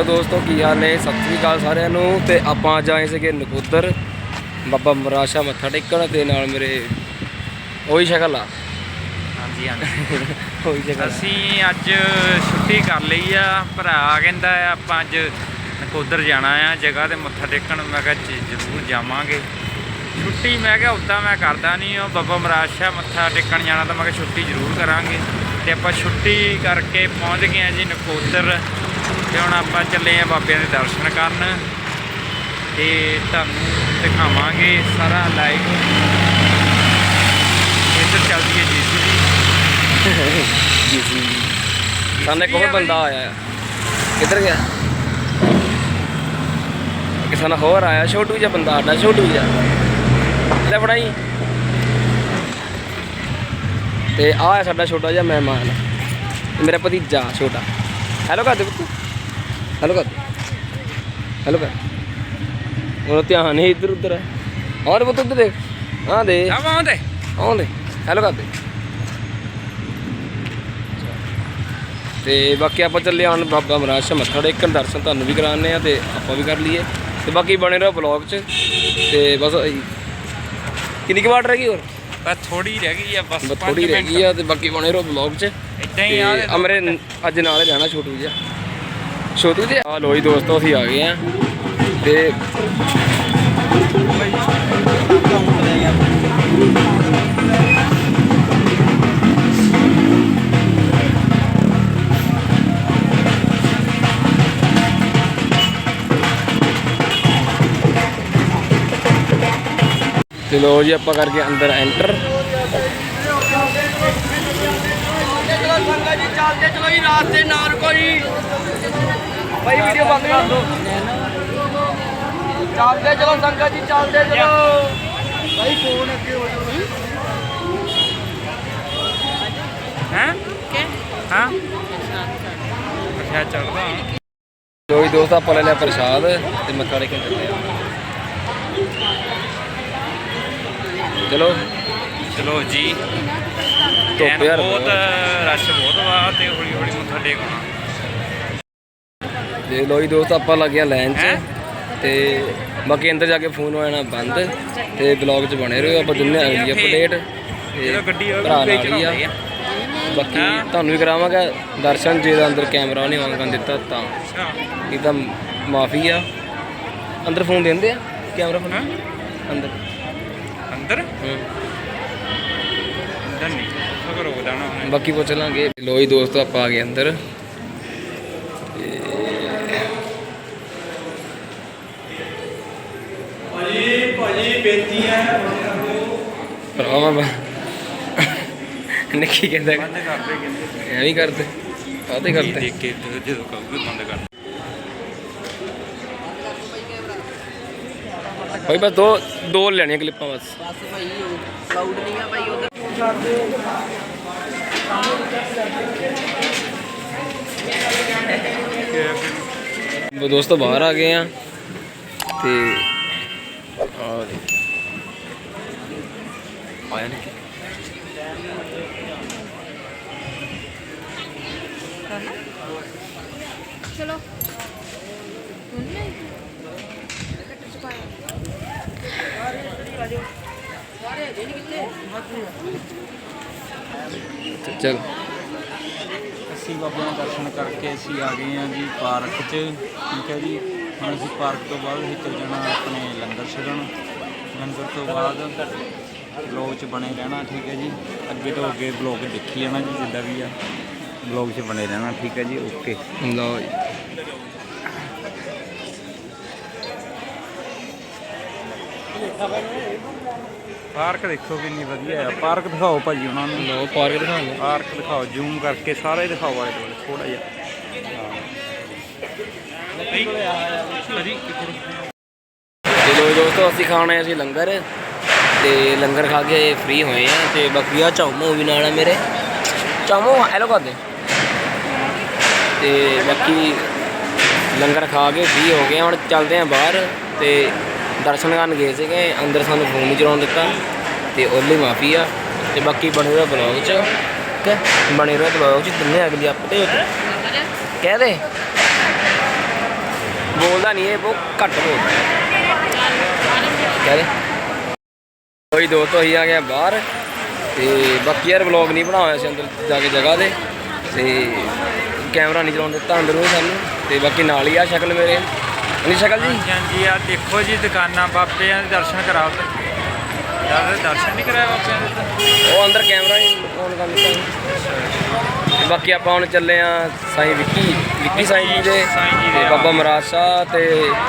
Hello ਦੋਸਤੋ ਕੀ ਹਾਲ ਨੇ? ਸਤਿ ਸ੍ਰੀ ਅਕਾਲ ਸਾਰਿਆਂ ਨੂੰ ਤੇ ਆਪਾਂ ਅੱਜ ਆਏ ਸੀਗੇ ਨਕੋਦਰ। ਬਾਬਾ ਮਰਾਸ਼ਾ ਮੱਥਾ ਟੇਕਣ ਤੇ ਨਾਲ ਮੇਰੇ ਉਹੀ ਸ਼ਕਲ। ਆ ਹਾਂਜੀ ਹਾਂਜੀ। ਉਹੀ ਸ਼ਕਲ। ਅਸੀਂ ਅੱਜ ਛੁੱਟੀ ਕਰ ਲਈ ਆ ਭਰਾ ਕਹਿੰਦਾ ਆ ਆਪਾਂ ਅੱਜ ਨਕੋਦਰ ਜਾਣਾ ਆ ਜਗ੍ਹਾ ਤੇ ਮੱਥਾ ਟੇਕਣ। ਮੈਂ ਕਿਹਾ ਜੀ ਜ਼ਰੂਰ ਜਾਵਾਂਗੇ। ਛੁੱਟੀ ਮੈਂ ਕਿਹਾ ਉੱਦਾਂ ਮੈਂ ਕਰਦਾ ਨਹੀਂ ਉਹ ਬਾਬਾ ਮਰਾਸ਼ਾ ਮੱਥਾ ਟੇਕਣ ਜਾਣਾ ਤਾਂ ਮੈਂ ਕਿਹਾ ਛੁੱਟੀ ਜ਼ਰੂਰ ਕਰਾਂਗੇ। ਤੇ ਆਪਾਂ ਛੁੱਟੀ ਕਰਕੇ ਪਹੁੰਚ ਗਏ ਆ ਜੀ ਨਕੋਦਰ। ਤੇ ਹੁਣ ਆਪਾਂ ਚੱਲੇ ਆ ਬਾਬਿਆਂ ਦੇ ਦਰਸ਼ਨ ਕਰਨ ਤੇ ਤੁਹਾਨੂੰ ਦਿਖਾਵਾਂਗੇ ਸਾਰਾ ਲਾਈਵ ਇੱਧਰ ਚੱਲਦੀ ਹੈ ਜੀਸੀਬੀ ਜੀ। ਜੀ। ਸਾਹਮਣੇ ਕੋਈ ਬੰਦਾ ਆਇਆ। ਕਿੱਧਰ ਗਿਆ? ਕਿਸੇ ਨਾਲ ਹੋਰ ਆਇਆ ਛੋਟੂ ਜਿਹਾ ਬੰਦਾ ਆਡਾ ਛੋਟੂ ਜਿਹਾ। ਲੈ ਫੜਾਈ। ਤੇ ਆ ਸਾਡਾ ਛੋਟਾ ਜਿਹਾ ਮਹਿਮਾਨ। ਮੇਰਾ ਭਤੀਜਾ ਛੋਟਾ। ਹੈਲੋ ਕਰ ਦੇ ਪੁੱਤ। ਹੈਲੋ ਕਰ। ਹੈਲੋ ਕਰ। ਉਹ ਧਿਆਨ ਨਹੀਂ ਇੱਧਰ ਉੱਧਰ ਹੈ। ਹੋਰ ਪੁੱਤ ਉੱਧਰ ਦੇਖ। ਹਾਂ ਦੇ। ਆਉਂਦੇ ਆਉਂਦੇ ਹੈਲੋ ਕਰ ਦੇ। ਤੇ ਬਾਕੀ ਆਪਾਂ ਚੱਲੇ ਆਣ ਬਾਬਾ ਮਹਾਰਾਜ ਸ਼ਾ ਮੱਥਾ ਟੇਕਣ ਦਰਸ਼ਨ ਤੁਹਾਨੂੰ ਵੀ ਕਰਾਣੇ ਆ ਤੇ ਆਪਾਂ ਵੀ ਕਰ ਲਈਏ। ਤੇ ਬਾਕੀ ਬਣੇ ਰਹੋ ਬਲੌਗ 'ਚ। ਤੇ ਬਸ। ਕਿੰਨੀ ਕੁ ਵਾਟ ਰਹਿ ਗਈ ਹੋਰ? ਬਸ ਥੋੜੀ ਰਹਿ ਗਈ ਆ ਬਸ ਥੋੜੀ ਰਹਿ ਗਈ ਆ ਤੇ ਬਾਕੀ ਬਣੇ ਰਹੋ ਬਲੌਗ 'ਚ। ਇਦਾਂ ਹੀ ਆ। ਅਮਰੇ ਅੱਜ ਨਾਲ ਜਾਣਾ ਛੋਟੂ ਜਿਹਾ। ਛੋਟੂ ਜਿਹਾ ਆ ਲੋ ਜੀ ਦੋਸਤੋ, ਅਸੀਂ ਆ ਗਏ ਆ ਤੇ ਤੇ ਲੋ ਜੀ, ਆਪਾਂ ਕਰਕੇ ਅੰਦਰ ਐਂਟਰ ਚੱਲਦੇ, ਚਲੋ ਜੀ, ਰਾਤ ਦੇ ਨਾਲ ਕੋਈ ਭਾਈ ਵੀਡੀਓ ਬੰਦ ਕਰ ਦੋ। ਚੱਲਦੇ ਚਲੋ ਸੰਗਤ ਜੀ ਚੱਲਦੇ ਚਲੋ। ਭਾਈ ਫੋਨ ਅੱਗੇ ਹੋ ਜਾਓ ਹੈ? ਹਾਂ। ਅੱਛਾ ਚੱਲਦਾ ਲੋ ਜੀ ਦੋਸਤ ਆਪਾਂ ਲੈ ਲਿਆ ਪ੍ਰਸ਼ਾਦ ਤੇ ਮੱਥਾ ਟੇਕਣ ਚੱਲੇ ਆ। ਚਲੋ। ਚਲੋ ਜੀ। ਧੁੱਪ ਯਾਰ ਬਹੁਤ। ਰਸ਼ ਬਹੁਤ ਵਾ ਤੇ ਹੌਲੀ ਹੌਲੀ ਮੱਥਾ ਟੇਕਣਾ। ਤੇ ਲੋ ਜੀ ਦੋਸਤ ਆਪਾਂ ਲੱਗ ਗਿਆ ਲਾਈਨ 'ਚ? ਤੇ ਬਾਕੀ ਅੰਦਰ ਜਾ ਕੇ ਫੋਨ ਹੋ ਜਾਣਾ ਬੰਦ ਤੇ ਬਲੌਗ 'ਚ ਬਣੇ ਰਹੋ ਆਪਾਂ ਦਿੰਨੇ ਅਗਲੀ ਅਪਡੇਟ ਤੇ ਗੱਡੀ ਭਰਾ ਉਹ ਨਾਲ ਹੀ ਆ। ਆ। ਬਾਕੀ। ਤੁਹਾਨੂੰ ਵੀ ਕਰਾਵਾਂਗਾ ਦਰਸ਼ਨ ਜੇ ਦਾ ਅੰਦਰ ਕੈਮਰਾ ਨਹੀਂ ਆਨ ਕਰਨ ਦਿੱਤਾ ਤਾਂ। ਅੱਛਾ। ਇਹ ਤਾਂ ਮਾਫੀ ਆ। ਅੰਦਰ ਫੋਨ ਦਿੰਦੇ ਆ ਕੈਮਰਾ ਫੋਨ? ਅੰਦਰ। ਅੰਦਰ? ਹੂੰ। ਅੰਦਰ ਨਹੀਂ। ਬਾਕੀ ਪੁੱਛ ਲਾਂਗੇ। ਲੋ ਜੀ ਦੋਸਤੋ ਆਪਾਂ ਆ ਗਏ ਅੰਦਰ। ਭਾਜੀ ਬੇਨਤੀ ਹੈ। ਭਰਾਵਾ ਬਾ ਨਿੱਕੀ ਕਹਿੰਦਾ ਬੰਦ ਕਰਦੇ ਕਹਿੰਦੇ। ਐਵੇਂ ਹੀ ਕਰਦੇ। ਕਾਹਤੇ ਕਰਦੇ? ਦੇਖ ਕੇ ਤੇ ਜਦੋਂ ਕਹੂਗੇ ਬੰਦ ਕਰ ਭਾਈ ਬਸ ਦੋ ਦੋ ਲੈਣੀਆਂ ਕਲਿੱਪਾਂ ਬਸ। ਬਸ ਭਾਈ ਕਲਾਊਡ ਨਹੀਂ ਆ ਭਾਈ ਉਧਰ। ਉਹ ਦੋਸਤੋ ਬਾਹਰ ਆ ਗਏ ਆ ਤੇ ਆ ਦੇ ਆਇਆ ਨਹੀਂ ਚਲੋ ਹੁਣ ਨਹੀਂ ਤੇ ਚੱਲ ਅਸੀਂ ਬਾਬਾ ਦੇ ਦਰਸ਼ਨ ਕਰਕੇ ਅਸੀਂ ਆ ਗਏ ਹਾਂ ਜੀ ਪਾਰਕ 'ਚ, ਠੀਕ ਹੈ ਜੀ? ਹੁਣ ਅਸੀਂ ਪਾਰਕ ਤੋਂ ਬਾਅਦ ਅਸੀਂ ਚੱਲ ਜਾਣਾ ਆਪਣੇ ਲੰਗਰ ਛਕਣ। ਲੰਗਰ ਤੋਂ ਬਾਅਦ ਬਲੌਗ 'ਚ ਬਣੇ ਰਹਿਣਾ ਠੀਕ ਹੈ ਜੀ। ਅੱਗੇ ਤੋਂ ਅੱਗੇ ਬਲੌਗ ਦੇਖੀ ਜਾਣਾ ਜੀ ਜਿੱਦਾਂ ਵੀ ਆ। ਬਲੌਗ 'ਚ ਬਣੇ ਰਹਿਣਾ ਠੀਕ ਹੈ ਜੀ ਓਕੇ। ਲਓ ਜੀ। ਪਾਰਕ ਦੇਖੋ ਕਿੰਨੀ ਵਧੀਆ ਆ। ਪਾਰਕ ਦਿਖਾਓ ਭਾਜੀ ਉਹਨਾਂ ਨੂੰ। ਲਓ ਪਾਰਕ ਦਿਖਾਉਂਦੇ। ਪਾਰਕ ਦਿਖਾਓ ਜ਼ੂਮ ਕਰਕੇ ਸਾਰਾ ਹੀ ਦਿਖਾਓ ਆਲੇ ਦੁਆਲੇ ਥੋੜਾ ਜਿਹਾ। ਤੇ ਲੋ ਦੋਸਤੋ, ਅਸੀਂ ਖਾਣ ਅਸੀਂ ਲੰਗਰ ਤੇ ਲੰਗਰ ਖਾ ਕੇ ਫ੍ਰੀ ਹੋਏ ਆ ਤੇ ਬਾਕੀ ਆ ਚੌਮੋ ਵੀ ਨਾਲ ਆ ਮੇਰੇ। ਚੌਮੋ ਹੈਲੋ ਕਰ ਦੇ ਤੇ ਬਾਕੀ ਲੰਗਰ ਖਾ ਕੇ ਫ੍ਰੀ ਹੋ ਗਏ ਹੁਣ ਚੱਲਦੇ ਆ ਬਾਹਰ ਤੇ ਦਰਸ਼ਨ ਕਰਨ ਗਏ ਸੀਗੇ, ਅੰਦਰ ਸਾਨੂੰ ਫੋਨ ਨਹੀਂ ਚਲਾਉਣ ਦਿੱਤਾ ਤੇ ਉਹਦੇ ਮਾਫੀ ਆ। ਤੇ ਬਾਕੀ ਬਣੇ ਹੋਏ ਬਲੌਗ 'ਚ, ਠੀਕ ਹੈ? ਬਣੇ ਰਹੋ ਬਲੌਗ 'ਚ ਦਿੰਨੇ ਅਗਲੀ ਅਪਡੇਟ ਕਹਿ ਦੇ। ਬੋਲਦਾ ਨਹੀਂ ਇਹ ਬਹੁਤ ਘੱਟ ਬੋਲਦਾ। ਕਹਿੰਦੇ ਕੋਈ ਦੋਸਤ ਹੋਈ ਆ ਗਿਆ ਬਾਹਰ। ਤੇ ਬਾਕੀ ਯਾਰ ਵਲੌਗ ਨਹੀਂ ਬਣਾਇਆ ਸੀ ਅੰਦਰ ਜਾ ਕੇ ਜਗ੍ਹਾ ਤੇ। ਤੇ ਕੈਮਰਾ ਨਹੀਂ ਚਲਾਉਣ ਦਿੱਤਾ ਅੰਦਰ ਸਾਨੂੰ। ਤੇ ਬਾਕੀ ਨਾਲ ਹੀ ਆ ਸ਼ਕਲ ਮੇਰੇ। ਨਹੀਂ ਸ਼ਕਲ ਜੀ। ਹਾਂਜੀ ਆ ਦੇਖੋ ਜੀ ਦੁਕਾਨਾਂ ਬਾਬਿਆਂ ਦੇ ਦਰਸ਼ਨ ਕਰਾਓ ਯਾਰ ਦਰਸ਼ਨ ਨਹੀਂ ਕਰਾਇਆ ਬਾਬਿਆਂ ਦੇ? ਉਹ ਅੰਦਰ ਕੈਮਰਾ ਹੀ ਔਨ ਕਰ ਦਿੱਤਾ। ਬਾਕੀ ਆਪਾਂ ਹੁਣ ਚੱਲੇ ਆ ਸਾਈਂ ਵਿੱਕੀ ਵਿੱਕੀ ਸਾਈਂ ਜੀ ਦੇ ਸਾਈਂ ਜੀ ਦੇ, ਤੇ ਬਾਬਾ ਮਹਾਰਾਜ ਸ਼ਾਹ ਤੇ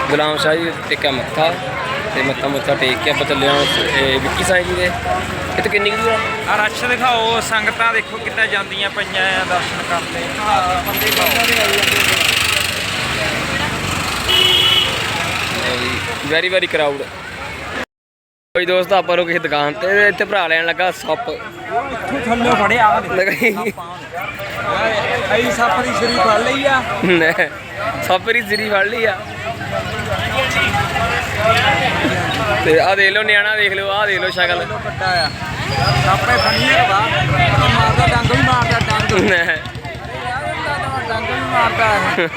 ਗੁਲਾਮ ਸ਼ਾਹ ਜੀ ਦੇ ਟੇਕਿਆ ਮੱਥਾ ਤੇ ਮੱਥਾ ਮੁੱਥਾ ਟੇਕ ਕੇ ਆਪਾਂ ਚੱਲੇ ਆ ਇਹ ਵਿੱਕੀ ਸਾਈਂ ਜੀ ਦੇ। ਇਹ ਕਿੰਨੀ ਕੁ ਦੂਰ ਆ? ਆ ਰਸ਼ ਦਿਖਾਓ ਸੰਗਤਾਂ ਦੇਖੋ ਕਿੱਦਾਂ ਜਾਂਦੀਆਂ ਪਈਆਂ ਆ ਦਰਸ਼ਨ ਕਰਦੇ ਬੰਦੇ ਵੈਰੀ ਵੈਰੀ ਕਰਾਊਡ ਕੋਈ ਦੋਸਤ ਆਪਾਂ ਨੂੰ ਕਿਸੇ ਦੁਕਾਨ ਤੇ ਇੱਥੇ ਭਰਾ ਲੈਣ ਲੱਗਾ ਸੱਪ। ਥੱਲੇ ਫੜੇ ਆ ਲਗਾਈ। ਆਈ ਸੱਪ ਦੀ ਸ਼ਰੀ ਫੜ ਲਈ ਆ। ਸੱਪ ਦੀ ਸਿਰੀ ਫੜ ਲਈ ਆ। ਤੇ ਆ ਦੇਖ ਲਓ ਨਿਆਣਾ ਦੇਖ ਲਓ ਆ ਦੇਖ ਲਓ ਸ਼ਕਲ। ਵੱਡਾ ਆ। ਸੱਪੇ ਫਣੀ ਹੈਗਾ ਮਾਰਦਾ ਡੰਗ ਵੀ ਮਾਰਦਾ ਡੰਗ। ਨੇ। ਡੰਗ ਵੀ ਮਾਰਦਾ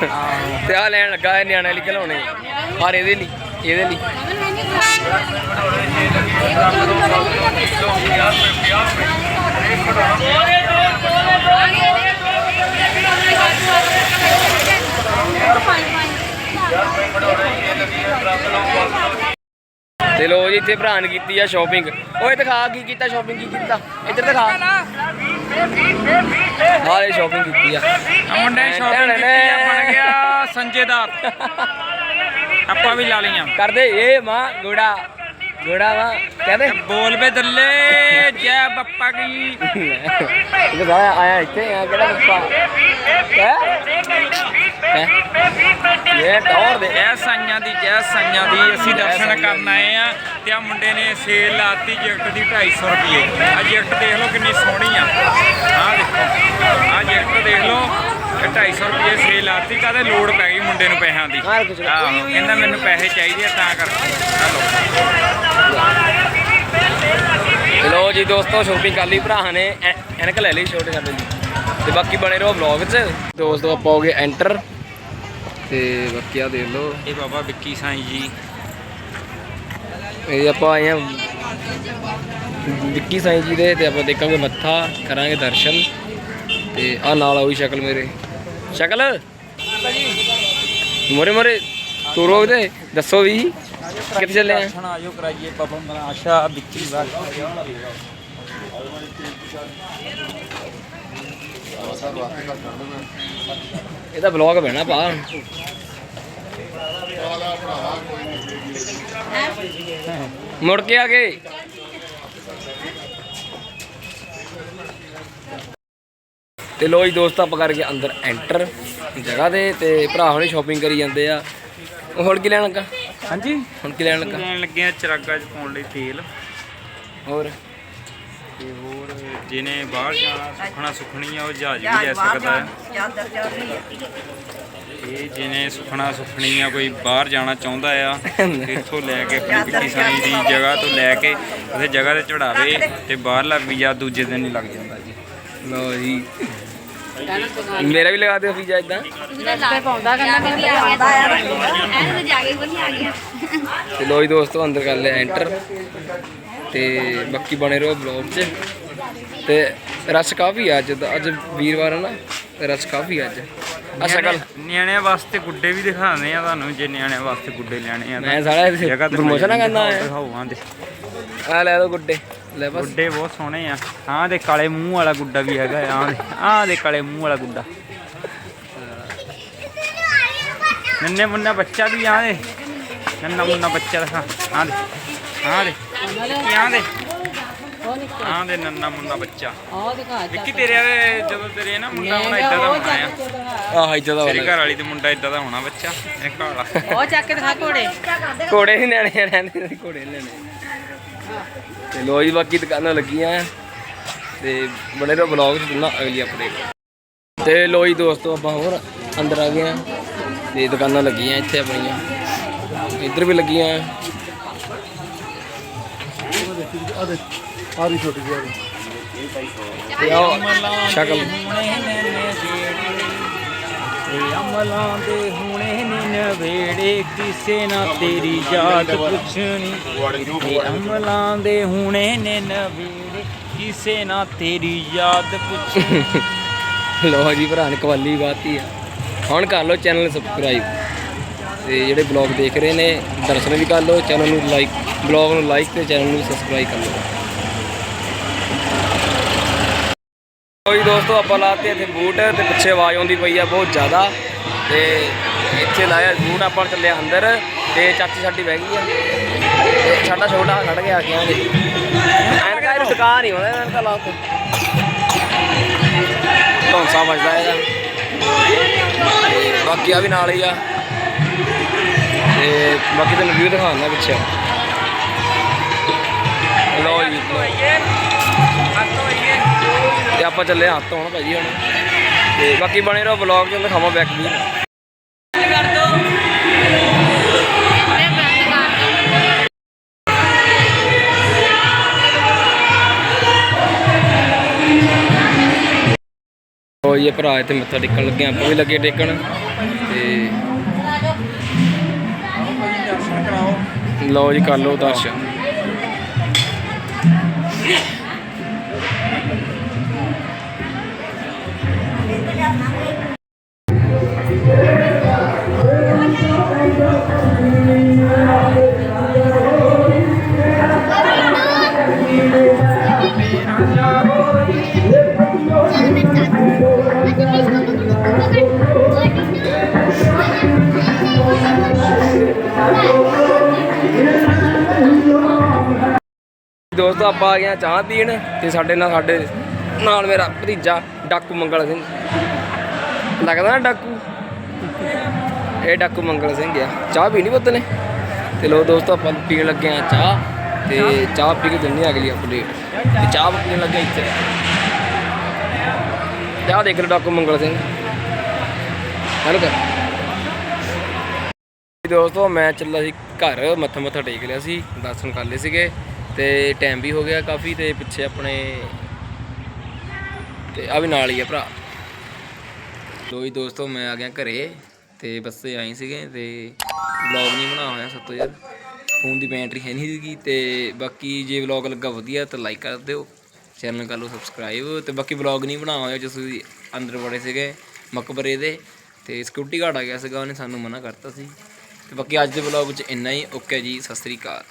ਤੇ ਆ ਲੈਣ ਲੱਗਾ ਇਹ ਨਿਆਣੇ ਲਈ ਖਿਲਾਉਣੇ ਪਰ ਇਹਦੇ ਲਈ ਇਹਦੇ ਲਈ। ਤੇ ਲੋ ਜੀ ਇੱਥੇ ਭਰਾ ਨੇ ਕੀਤੀ ਆ ਸ਼ਾਪਿੰਗ ਓਏ ਦਿਖਾ ਕੀ ਕੀਤਾ ਸ਼ਾਪਿੰਗ ਕੀ ਕੀਤਾ? ਇੱਧਰ ਦਿਖਾ। ਹਾਲੇ ਸ਼ਾਪਿੰਗ ਕੀਤੀ ਆ। ਮੁੰਡੇ ਸ਼ਾਪਿੰਗ ਕੀਤੀ ਆ ਬਣ ਗਿਆ ਸੰਜੇਦਾਰ ਆਪਾਂ ਵੀ ਲਾ ਲਈਆਂ। ਕਰਦੇ ਇਹ ਮਾਂ ਗੋੜਾ। ਗੋੜਾ ਵਾ ਕਹਿੰਦੇ। ਬੋਲ ਬੇ ਦੱਲੇ ਜੈ ਬੱਪਾ ਕੀ। ਇਹ ਆਇਆ ਇੱਥੇ ਆ ਕਿਹੜਾ ਬੱਪਾ? ਹੈ? ਇਹ ਟੌਰ ਦੇ ਜੈ ਸਾਈਆਂ ਦੀ ਜੈ ਸਾਈਆਂ ਦੀ ਅਸੀਂ ਦਰਸ਼ਨ ਕਰਨ ਆਏ ਆ ਤੇ ਆ ਮੁੰਡੇ ਨੇ ਸੇਲ ਲਾਤੀ ਜੈਕਟ ਦੀ 250 ਰੁਪਏ ਆ ਜੈਕਟ ਦੇਖ ਲਓ ਕਿੰਨੀ ਸੋਹਣੀ ਆ। ਆ ਦੇਖੋ ਆ ਜੈਕਟ ਦੇਖ ਲਓ ਇਹ 250 ਰੁਪਏ ਸੇਲ ਲਾਤੀ ਕਾਹਦੇ ਲੋੜ ਪੈ ਗਈ ਮੁੰਡੇ ਨੂੰ ਪੈਸਿਆਂ ਦੀ। ਆਹੋ ਕਹਿੰਦਾ ਮੈਨੂੰ ਪੈਸੇ ਚਾਹੀਦੇ ਆ ਤਾਂ ਕਰਕੇ। ਆ ਲਓ ਲੋ ਜੀ ਦੋਸਤੋ ਸ਼ੋਪਿੰਗ ਕਰ ਲਈ ਭਰਾ ਨੇ ਐ- ਐਨਕ ਲੈ ਲਈ ਛੋਟੇ ਸਾਡੇ ਲਈ ਤੇ ਬਾਕੀ ਬਣੇ ਰਹੋ ਵਲੌਗ 'ਚ। ਦੋਸਤੋ ਆਪਾਂ ਹੋ ਗਏ ਐਂਟਰ ਤੇ ਬਾਕੀ ਆ ਦੇਖ ਲਓ। ਇਹ ਬਾਬਾ ਵਿੱਕੀ ਸਾਈਂ ਜੀ। ਇਹ ਆਪਾਂ ਆਏ ਆ ਵਿੱਕੀ ਸਾਈਂ ਜੀ ਦੇ ਤੇ ਆਪਾਂ ਦੇਖਾਂਗੇ ਮੱਥਾ ਕਰਾਂਗੇ ਦਰਸ਼ਨ। ਤੇ ਆ ਨਾਲ ਆਉਈ ਸ਼ਕਲ ਮੇਰੇ। ਸ਼ਕਲ? ਮੋਰੇ ਮੋਰੇ ਤੁਰੋ ਤੇ ਦੱਸੋ ਵੀ। ਕਿੱਥੇ ਚੱਲੇ ਆ? ਦਰਸ਼ਨ ਆਜੋ ਕਰਾਈਏ ਬਾਬਾ ਮਨਾਸ਼ਾ ਵਿੱਕੀ ਬਾਗ ਇਹਦਾ ਬਲੌਗ ਬਣਾ ਪਾ। ਮੁੜ ਕੇ ਆ ਗਏ। ਤੇ ਲੋ ਜੀ ਦੋਸਤ ਆਪਾਂ ਕਰਕੇ ਅੰਦਰ ਐਂਟਰ ਜਗ੍ਹਾ ਦੇ ਤੇ ਭਰਾ ਹੁਣੇ ਸ਼ਾਪਿੰਗ ਕਰੀ ਜਾਂਦੇ ਆ। ਹੁਣ ਕੀ ਲੈਣ ਲੱਗਾ? ਹਾਂਜੀ। ਹੁਣ ਕੀ ਲੈਣ ਲੱਗਾ? ਲੈਣ ਲੱਗੇ ਆ ਚਰਾਗਾ ਚ ਪਾਉਣ ਲਈ ਤੇਲ। ਹੋਰ? ਤੇ ਹੋਰ ਜਿਹਨੇ ਬਾਹਰ ਜਾਣਾ ਸੁਖਣਾ ਸੁਖਣੀ ਆ ਉਹ ਜਹਾਜ਼ ਵੀ ਲੈ ਸਕਦਾ ਹੈ। ਇਹ ਜਿਹਨੇ ਸੁਖਣਾ ਸੁਖਣੀ ਆ ਕੋਈ ਬਾਹਰ ਜਾਣਾ ਚਾਹੁੰਦਾ ਆ ਇੱਥੋਂ ਲੈ ਕੇ ਆਪਣੀ ਵਿੱਕੀ ਸਾਈਂ ਦੀ ਜਗ੍ਹਾ ਤੋਂ ਲੈ ਕੇ ਉਸੇ ਜਗ੍ਹਾ ਤੇ ਚੜਾਵੇ ਤੇ ਬਾਹਰਲਾ ਵੀਜ਼ਾ ਦੂਜੇ ਦਿਨ ਹੀ ਲੱਗ ਜਾਂਦਾ ਜੀ। ਲੋ ਜੀ। ਮੇਰਾ ਵੀ ਲਗਾ ਦਿਓ ਵੀਜ਼ਾ ਇਦਾਂ। ਤੇ ਪਾਉਂਦਾ ਕਹਿੰਦਾ ਕਹਿੰਦਾ ਆਉਂਦਾ ਆ ਐਨ ਜਾ ਕੇ ਬਣੀ ਆ ਗਿਆ। ਤੇ ਲੋ ਜੀ ਦੋਸਤੋ ਅੰਦਰ ਕਰ ਲਿਆ ਐਂਟਰ ਤੇ ਬਾਕੀ ਬਣੇ ਰਹੋ ਬਲੌਗ 'ਚ। ਤੇ ਰਸ਼ ਕਾਫੀ ਆ ਅੱਜ ਦਾ ਅੱਜ ਵੀਰਵਾਰ ਹੈ ਨਾ ਰਸ਼ ਕਾਫੀ ਆ ਅੱਜ। ਆ ਸ਼ਕਲ ਨਿਆਣੇ- ਨਿਆਣਿਆਂ ਵਾਸਤੇ ਗੁੱਡੇ ਵੀ ਦਿਖਾਉਂਦੇ ਆ ਤੁਹਾਨੂੰ ਜੇ ਨਿਆਣਿਆਂ ਵਾਸਤੇ ਗੁੱਡੇ ਲੈਣੇ ਆ ਤਾਂ। ਮੈਂ ਸਾਰਾ ਜਗ੍ਹਾ ਤੇ ਪ੍ਰਮੋਸ਼ਨ ਨਾ ਕਰਨਾ ਆਇਆ ਦਿਖਾਓ ਦੇ ਆ ਲੈ ਦੋ ਗੁੱਡੇ ਲੈ ਬਸ। ਗੁੱਡੇ ਬਹੁਤ ਸੋਹਣੇ ਆ। ਆਹ ਦੇ ਕਾਲੇ ਮੂੰਹ ਵਾਲਾ ਗੁੱਡਾ ਵੀ ਹੈਗਾ ਆਹ ਦੇ ਆਹ ਦੇ ਕਾਲੇ ਮੂੰਹ ਵਾਲਾ ਗੁੱਡਾ। ਨੰਨੇ ਮੁੰਨਾ ਬੱਚਾ ਵੀ ਆ ਦੇ। ਨੰਨਾ ਮੁੰਨਾ ਬੱਚਾ ਦਿਖਾ ਆਹ ਦੇ ਆਹ ਦੇ ਆਹ ਦੇ। ਆਹ ਦੇ ਨੰਨਾ ਮੁੰਨਾ ਬੱਚਾ। ਆਹ ਦਿਖਾ ਵਿੱਕੀ ਤੇਰੇ ਵਾਲੇ ਜਦੋਂ ਤੇਰੇ ਨਾ ਮੁੰਡਾ ਹੋਣਾ ਇਦਾਂ ਦਾ ਹੋਣਾ ਆ। ਆਹ ਇੱਦਾਂ ਦਾ ਤੇਰੀ ਵਾਲਾ ਘਰ ਵਾਲੀ ਤੇ ਮੁੰਡਾ ਇਦਾਂ ਦਾ ਹੋਣਾ ਬੱਚਾ ਇਹ ਕਾਲਾ ਉਹ ਚੱਕ ਕੇ ਦਿਖਾ ਘੋੜੇ। ਘੋੜੇ ਨਹੀਂ ਲੈਣੇ ਰਹਿੰਦੇ ਸੀ ਘੋੜੇ ਨੀ ਲੈਣੇ। ਤੇ ਲੋ ਜੀ ਬਾਕੀ ਦੁਕਾਨਾਂ ਲੱਗੀਆਂ ਆ। ਤੇ ਬਣੇ ਰਹੋ ਬਲੌਗ 'ਚ ਦੁਨਾ ਅਗਲੀ ਅਪਡੇਟ ਤੇ ਲੋ ਜੀ ਦੋਸਤੋ ਆਪਾਂ ਹੋਰ ਅੰਦਰ ਆ ਗਏ ਆ। ਤੇ ਦੁਕਾਨਾਂ ਲੱਗੀਆਂ ਇੱਥੇ ਆਪਣੀਆਂ। ਇੱਧਰ ਵੀ ਲੱਗੀਆਂ ਆ। ਤੇ ਆਹ ਸ਼ਕਲ। ਤੇ ਅਮਲਾਂ ਦੇ ਹੁਣੇ ਨੇ ਨਵੇੜੇ। ਕਿਸੇ ਨਾ ਤੇਰੀ ਯਾਦ ਪੁੱਛਣੀ। ਅਮਲਾਂ ਦੇ ਹੁਣੇ ਨੇ ਨਵੇੜੇ। ਕਿਸੇ ਨਾ ਤੇਰੀ ਯਾਦ ਪੁੱਛਣੀ। ਲੋ ਜੀ ਭਰਾ ਨੇ ਕਵਾਲੀ ਗਾਤੀ ਆ। ਹੁਣ ਕਰ ਲਓ ਚੈਨਲ ਸਬਸਕ੍ਰਾਈਬ ਤੇ ਜਿਹੜੇ ਬਲੌਗ ਦੇਖ ਰਹੇ ਨੇ ਦਰਸ਼ਨ ਵੀ ਕਰ ਲਓ ਚੈਨਲ ਨੂੰ ਲਾਈਕ ਬਲੌਗ ਨੂੰ ਲਾਈਕ ਤੇ ਚੈਨਲ ਨੂੰ ਸਬਸਕ੍ਰਾਈਬ ਕਰ ਲਓ। ਕੋਈ ਦੋਸਤੋ, ਆਪਾਂ ਲਾਤੇ ਇੱਥੇ ਬੂਟ ਤੇ ਪਿੱਛੇ ਆਵਾਜ਼ ਆਉਂਦੀ ਪਈ ਆ ਬਹੁਤ ਜ਼ਿਆਦਾ। ਤੇ ਇੱਥੇ ਲਾਇਆ ਬੂਟ, ਆਪਾਂ ਚੱਲੇ ਅੰਦਰ ਤੇ ਚਾਚੀ ਸਾਡੀ ਬਹਿ ਗਈ ਆ। ਤੇ ਸਾਡਾ ਛੋਟਾ ਖੜ ਗਿਆ ਅੱਗੇ ਦੇ ਐਨਕਾ ਇਹ ਟਿਕਾ ਨਹੀਂ ਹੁੰਦਾ ਐਨਕਾ ਲਾ ਕੇ। ਧੌਂਸਾ ਵੱਜਦਾ ਇਹਦਾ। ਬਾਕੀ ਆ ਵੀ ਨਾਲ ਹੀ ਆ। ਤੇ ਬਾਕੀ ਤੁਹਾਨੂੰ ਵੀਊ ਦਿਖਾਉਂਦਾ ਪਿੱਛੇ। ਲਓ ਜੀ। ਲਓ। ਤੇ ਆਪਾਂ ਚੱਲੇ ਹੱਥ ਧੋਣ ਭਾਜੀ ਹੁਣ। ਤੇ ਬਾਕੀ ਬਣੇ ਰਹੋ ਵਲੌਗ ਚ ਦਿਖਾਵਾਂ ਬੈਕ ਵੀ ਉਹ ਇਹ ਭਰਾ ਇੱਥੇ ਮੱਥਾ ਟੇਕਣ ਲੱਗੇ ਆਪਾਂ ਵੀ ਲੱਗੇ ਟੇਕਣ। ਤੇ ਲਓ ਜੀ, ਕਰ ਲਓ ਦਰਸ਼ਨ। ਦੋਸਤੋ ਆਪਾਂ ਆ ਗਏ ਚਾਹ ਪੀਣ ਤੇ ਸਾਡੇ ਨਾਲ ਸਾਡੇ ਨਾਲ ਮੇਰਾ ਭਤੀਜਾ ਡਾਕੂ ਮੰਗਲ ਸਿੰਘ। ਲੱਗਦਾ ਡਾਕੂ? ਇਹ ਡਾਕੂ ਮੰਗਲ ਸਿੰਘ ਆ। ਚਾਹ ਪੀਣੀ ਪੁੱਤ ਨੇ? ਤੇ ਲੋ ਦੋਸਤੋ, ਆਪਾਂ ਪੀਣ ਲੱਗੇ ਆ ਚਾਹ, ਤੇ ਚਾਹ ਪੀ ਕੇ ਦਿੰਨੀ ਅਗਲੀ ਅਪਡੇਟ ਤੇ ਚਾਹ ਪੀਣ ਲੱਗੇ ਇੱਥੇ। ਚਾਹ ਦੇਖ ਲਓ ਡਾਕੂ ਮੰਗਲ ਸਿੰਘ। ਹੈਲੋ ਕਰ ਦੋਸਤੋ, ਮੈਂ ਚੱਲਾ ਸੀ ਘਰ ਮੱਥਾ ਮੱਥਾ ਟੇਕ ਲਿਆ ਸੀ, ਦਰਸ਼ਨ ਕਰ ਲਏ ਸੀਗੇ, ਤੇ ਟਾਈਮ ਵੀ ਹੋ ਗਿਆ ਕਾਫੀ, ਤੇ ਪਿੱਛੇ ਆਪਣੇ ਤੇ ਆ ਵੀ ਨਾਲ ਹੀ ਆ ਭਰਾ। ਲੋ ਜੀ ਦੋਸਤੋ, ਮੈਂ ਆ ਗਿਆ ਘਰੇ ਤੇ ਬੱਸੇ ਆਏ ਸੀਗੇ ਤੇ ਵਲੌਗ ਨਹੀਂ ਬਣਾ ਹੋਇਆ ਸੱਤੋ ਯਾਰ ਫੋਨ ਦੀ ਬੈਟਰੀ ਹੈ ਨਹੀਂ ਸੀਗੀ ਤੇ ਬਾਕੀ ਜੇ ਵਲੌਗ ਲੱਗਾ ਵਧੀਆ ਤਾਂ ਲਾਈਕ ਕਰ ਦਿਓ ਚੈਨਲ ਕਰ ਲਓ ਸਬਸਕ੍ਰਾਈਬ ਤੇ ਬਾਕੀ ਵਲੌਗ ਨਹੀਂ ਬਣਾ ਹੋਇਆ ਜਿਸ ਅੰਦਰ ਬੜੇ ਸੀਗੇ ਮਕਬਰੇ ਦੇ ਤੇ ਸਿਕਿਉਰਿਟੀ ਗਾਰਡ ਆ ਗਿਆ ਸੀਗਾ, ਉਹਨੇ ਸਾਨੂੰ ਮਨਾ ਕਰਤਾ ਸੀ। ਤੇ ਬਾਕੀ ਅੱਜ ਦੇ ਵਲੌਗ ਵਿੱਚ ਇੰਨਾ ਹੀ। ਓਕੇ ਜੀ, ਸਤਿ ਸ੍ਰੀ ਅਕਾਲ।